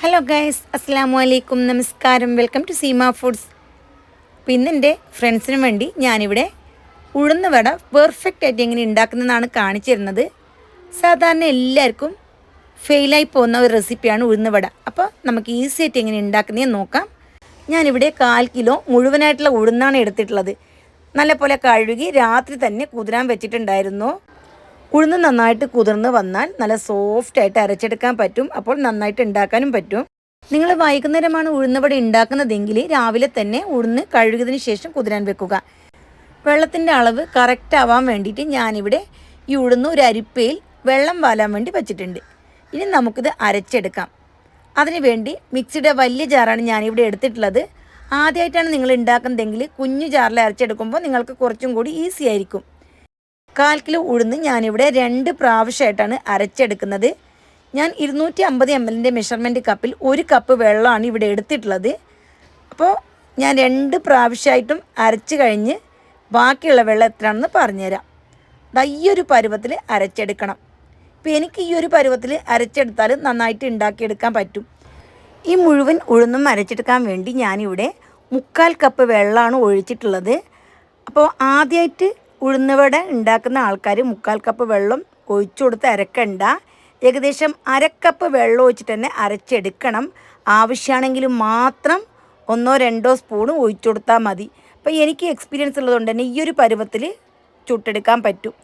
Hello guys അസ്സാം വലൈക്കും നമസ്കാരം വെൽക്കം ടു സീമ ഫുഡ്സ് പിന്നെ എന്റെ ഫ്രണ്ട്സിന് വേണ്ടി ഞാനിവിടെ ഉഴുന്ന വട പെർഫെക്റ്റ് ആയിട്ട് എങ്ങനെ ഉണ്ടാക്കുന്നതാണ് കാണിച്ചു തരുന്നത്. സാധാരണ എല്ലാവർക്കും ഫെയിലായി പോകുന്ന ഒരു റെസിപ്പിയാണ് ഉഴുന്ന വട അപ്പോൾ നമുക്ക് ഈസി ആയിട്ട് എങ്ങനെ ഉണ്ടാക്കുന്നതെന്ന് നോക്കാം. ഞാനിവിടെ കാൽ കിലോ മുഴുവനായിട്ടുള്ള ഉഴുന്നാണ് എടുത്തിട്ടുള്ളത്. നല്ലപോലെ കഴുകി രാത്രി തന്നെ കുതിരാൻ വെച്ചിട്ടുണ്ടായിരുന്നു. ഉഴുന്ന് നന്നായിട്ട് കുതിർന്ന് വന്നാൽ നല്ല സോഫ്റ്റ് ആയിട്ട് അരച്ചെടുക്കാൻ പറ്റും. അപ്പോൾ നന്നായിട്ട് ഉണ്ടാക്കാനും പറ്റും. നിങ്ങൾ വൈകുന്നേരമാണ് ഉഴുന്നവട ഉണ്ടാക്കുന്നതെങ്കിൽ രാവിലെ തന്നെ ഉഴുന്ന് കഴുകിയതിന് ശേഷം കുതിരാൻ വെക്കുക. വെള്ളത്തിന്റെ അളവ് കറക്റ്റ് ആവാൻ വേണ്ടിയിട്ട് ഞാനിവിടെ ഈ ഉഴുന്ന് ഒരു അരിപ്പയിൽ വെള്ളം വാലാൻ വേണ്ടി വെച്ചിട്ടുണ്ട്. ഇനി നമുക്കിത് അരച്ചെടുക്കാം. അതിനുവേണ്ടി മിക്സിയുടെ വലിയ ജാറാണ് ഞാനിവിടെ എടുത്തിട്ടുള്ളത്. ആദ്യമായിട്ടാണ് നിങ്ങൾ ഉണ്ടാക്കുന്നതെങ്കിൽ കുഞ്ഞു ജാറിൽ അരച്ചെടുക്കുമ്പോൾ നിങ്ങൾക്ക് കുറച്ചും കൂടി ഈസി ആയിരിക്കും. കാൽ കിലോ ഉഴുന്ന് ഞാനിവിടെ രണ്ട് പ്രാവശ്യമായിട്ടാണ് അരച്ചെടുക്കുന്നത്. ഞാൻ ഇരുന്നൂറ്റി അമ്പത് എം എല്ലിന്റെ മെഷർമെന്റ് കപ്പിൽ ഒരു കപ്പ് വെള്ളമാണ് ഇവിടെ എടുത്തിട്ടുള്ളത്. അപ്പോൾ ഞാൻ രണ്ട് പ്രാവശ്യമായിട്ടും അരച്ച് കഴിഞ്ഞ് ബാക്കിയുള്ള വെള്ളം എത്രയാണെന്ന് പറഞ്ഞുതരാം. ഈ ഒരു പരുവത്തിൽ അരച്ചെടുക്കണം. ഇപ്പോൾ എനിക്ക് ഈ ഒരു പരുവത്തിൽ അരച്ചെടുത്താൽ നന്നായിട്ട് ഉണ്ടാക്കിയെടുക്കാൻ പറ്റും. ഈ മുഴുവൻ ഉഴുന്നും അരച്ചെടുക്കാൻ വേണ്ടി ഞാനിവിടെ മുക്കാൽ കപ്പ് വെള്ളമാണ് ഒഴിച്ചിട്ടുള്ളത്. അപ്പോൾ ആദ്യമായിട്ട് ഉഴുന്നുവട ഉണ്ടാക്കുന്ന ആൾക്കാർ മുക്കാൽ കപ്പ് വെള്ളം ഒഴിച്ചു കൊടുത്ത് അരക്കണ്ട. ഏകദേശം അരക്കപ്പ് വെള്ളം ഒഴിച്ചിട്ട് തന്നെ അരച്ചെടുക്കണം. ആവശ്യമാണെങ്കിൽ മാത്രം ഒന്നോ രണ്ടോ സ്പൂൺ ഒഴിച്ചു കൊടുത്താൽ മതി. അപ്പോൾ എനിക്ക് എക്സ്പീരിയൻസ് ഉള്ളതുകൊണ്ട് തന്നെ ഈ ഒരു പരുവത്തിൽ ചുട്ടെടുക്കാൻ പറ്റും.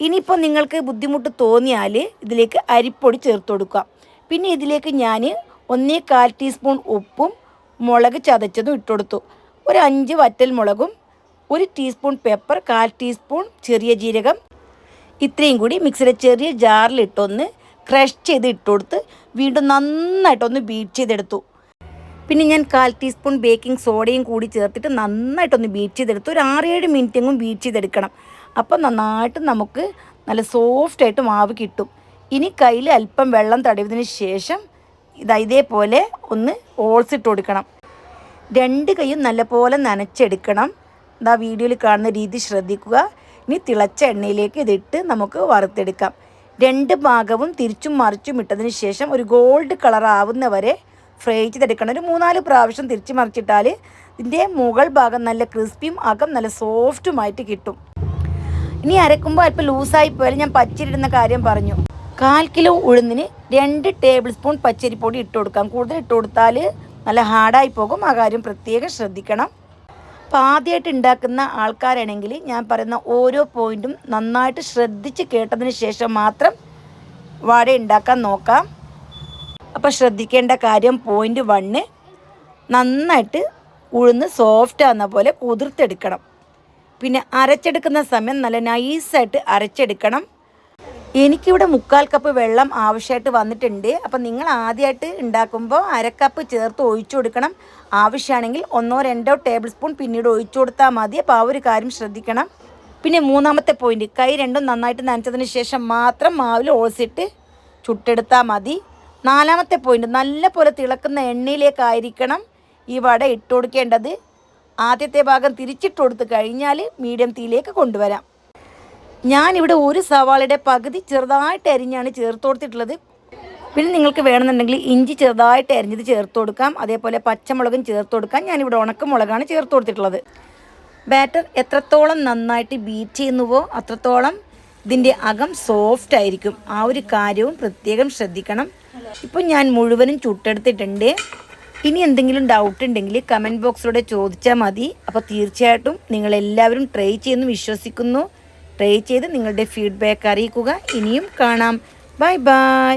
ഇനിയിപ്പോൾ നിങ്ങൾക്ക് ബുദ്ധിമുട്ട് തോന്നിയാൽ ഇതിലേക്ക് അരിപ്പൊടി ചേർത്ത് കൊടുക്കാം പിന്നെ ഇതിലേക്ക് ഞാൻ ഒന്നേ കാൽ ടീസ്പൂൺ ഉപ്പും മുളക് ചതച്ചതും ഇട്ടുകൊടുത്തു ഒരു അഞ്ച് വറ്റൽ മുളകും ഒരു ടീസ്പൂൺ പെപ്പർ കാൽ ടീസ്പൂൺ ചെറിയ ജീരകം. ഇത്രയും കൂടി മിക്സിയുടെ ചെറിയ ജാറിലിട്ടൊന്ന് ക്രഷ് ചെയ്ത് ഇട്ടുകൊടുത്ത് വീണ്ടും നന്നായിട്ടൊന്ന് ബീറ്റ് ചെയ്തെടുത്തു. പിന്നെ ഞാൻ കാൽ ടീസ്പൂൺ ബേക്കിംഗ് സോഡയും കൂടി ചേർത്തിട്ട് നന്നായിട്ടൊന്ന് ബീറ്റ് ചെയ്തെടുത്തു. ഒരു ആറേഴ് മിനിറ്റെങ്കിലും ബീറ്റ് ചെയ്തെടുക്കണം. അപ്പം നന്നായിട്ട് നമുക്ക് നല്ല സോഫ്റ്റായിട്ട് മാവ് കിട്ടും. ഇനി കയ്യിൽ അല്പം വെള്ളം തടവിയതിന് ശേഷം ഇതാ ഇതേപോലെ ഒന്ന് ഓൾസിട്ട് കൊടുക്കണം. രണ്ട് കൈയും നല്ലപോലെ നനച്ചെടുക്കണം. ഇതാ വീഡിയോയിൽ കാണുന്ന രീതി ശ്രദ്ധിക്കുക. ഇനി തിളച്ച എണ്ണയിലേക്ക് ഇതിട്ട് നമുക്ക് വറുത്തെടുക്കാം. രണ്ട് ഭാഗവും തിരിച്ചും മറിച്ചും ഇട്ടതിന് ശേഷം ഒരു ഗോൾഡ് കളർ ആവുന്നവരെ ഫ്രൈ ചെയ്തെടുക്കണം. ഒരു മൂന്നാൽ പ്രാവശ്യം തിരിച്ച് മറിച്ചിട്ടാൽ ഇതിന്റെ മുകൾ ഭാഗം നല്ല ക്രിസ്പിയും അകം നല്ല സോഫ്റ്റുമായിട്ട് കിട്ടും. ഇനി അരക്കുമ്പോൾ അല്പം ലൂസായി പോയാലും ഞാൻ പച്ചരിടുന്ന കാര്യം പറഞ്ഞു. കാൽ കിലോ ഉഴുന്നിന് രണ്ട് ടേബിൾ സ്പൂൺ പച്ചരിപ്പൊടി ഇട്ട് കൊടുക്കാം. കൂടുതൽ ഇട്ട് കൊടുത്താൽ നല്ല ഹാർഡായി പോകും. ആ കാര്യം പ്രത്യേകം ശ്രദ്ധിക്കണം. അപ്പോൾ ആദ്യമായിട്ട് ഉണ്ടാക്കുന്ന ആൾക്കാരാണെങ്കിൽ ഞാൻ പറയുന്ന ഓരോ പോയിന്റും നന്നായിട്ട് ശ്രദ്ധിച്ച് കേട്ടതിന് ശേഷം മാത്രം വട ഉണ്ടാക്കാൻ നോക്കാം. അപ്പോൾ ശ്രദ്ധിക്കേണ്ട കാര്യം പോയിന്റ് വണ്ണ് നന്നായിട്ട് ഉഴുന്ന് സോഫ്റ്റ് ആകുന്ന പോലെ കുതിർത്തെടുക്കണം. പിന്നെ അരച്ചെടുക്കുന്ന സമയം നല്ല നൈസായിട്ട് അരച്ചെടുക്കണം. എനിക്കിവിടെ മുക്കാൽ കപ്പ് വെള്ളം ആവശ്യമായിട്ട് വന്നിട്ടുണ്ട്. അപ്പം നിങ്ങൾ ആദ്യമായിട്ട് ഉണ്ടാക്കുമ്പോൾ അരക്കപ്പ് ചേർത്ത് ഒഴിച്ചു കൊടുക്കണം. ആവശ്യമാണെങ്കിൽ ഒന്നോ രണ്ടോ ടേബിൾ സ്പൂൺ പിന്നീട് ഒഴിച്ചു കൊടുത്താൽ മതി. അപ്പോൾ ആ ഒരു കാര്യം ശ്രദ്ധിക്കണം. പിന്നെ മൂന്നാമത്തെ പോയിന്റ് കൈ രണ്ടും നന്നായിട്ട് നനച്ചതിന് ശേഷം മാത്രം മാവിൽ ഓൾസിട്ട് ചുട്ടെടുത്താൽ മതി. നാലാമത്തെ പോയിന്റ് നല്ല പോലെ തിളക്കുന്ന എണ്ണയിലേക്കായിരിക്കണം ഈ വട ഇട്ട് കൊടുക്കേണ്ടത്. ആദ്യത്തെ ഭാഗം തിരിച്ചിട്ട് കൊടുത്ത് കഴിഞ്ഞാൽ മീഡിയം തീയിലേക്ക് കൊണ്ടുവരാം. ഞാനിവിടെ ഒരു സവാളയുടെ പകുതി ചെറുതായിട്ട് അരിഞ്ഞാണ് ചേർത്ത് കൊടുത്തിട്ടുള്ളത് പിന്നെ നിങ്ങൾക്ക് വേണമെന്നുണ്ടെങ്കിൽ ഇഞ്ചി ചെറുതായിട്ട് അരിഞ്ഞത് ചേർത്ത് കൊടുക്കാം അതേപോലെ പച്ചമുളകും ചേർത്ത് കൊടുക്കാം ഞാനിവിടെ ഉണക്കമുളകാണ് ചേർത്ത് കൊടുത്തിട്ടുള്ളത് ബാറ്റർ എത്രത്തോളം നന്നായിട്ട് ബീറ്റ് ചെയ്യുന്നുവോ അത്രത്തോളം ഇതിന്റെ അകം സോഫ്റ്റ് ആയിരിക്കും. ആ ഒരു കാര്യവും പ്രത്യേകം ശ്രദ്ധിക്കണം. ഇപ്പം ഞാൻ മുഴുവനും ചുട്ടെടുത്തിട്ടുണ്ട്. ഇനി എന്തെങ്കിലും ഡൗട്ട് ഉണ്ടെങ്കിൽ കമന്റ് ബോക്സിലൂടെ ചോദിച്ചാൽ മതി. അപ്പോൾ തീർച്ചയായിട്ടും നിങ്ങളെല്ലാവരും ട്രൈ ചെയ്യുന്നു വിശ്വസിക്കുന്നു. ട്രൈ ചെയ്ത് നിങ്ങളുടെ ഫീഡ്ബാക്ക് അറിയിക്കുക. ഇനിയും കാണാം. Bye bye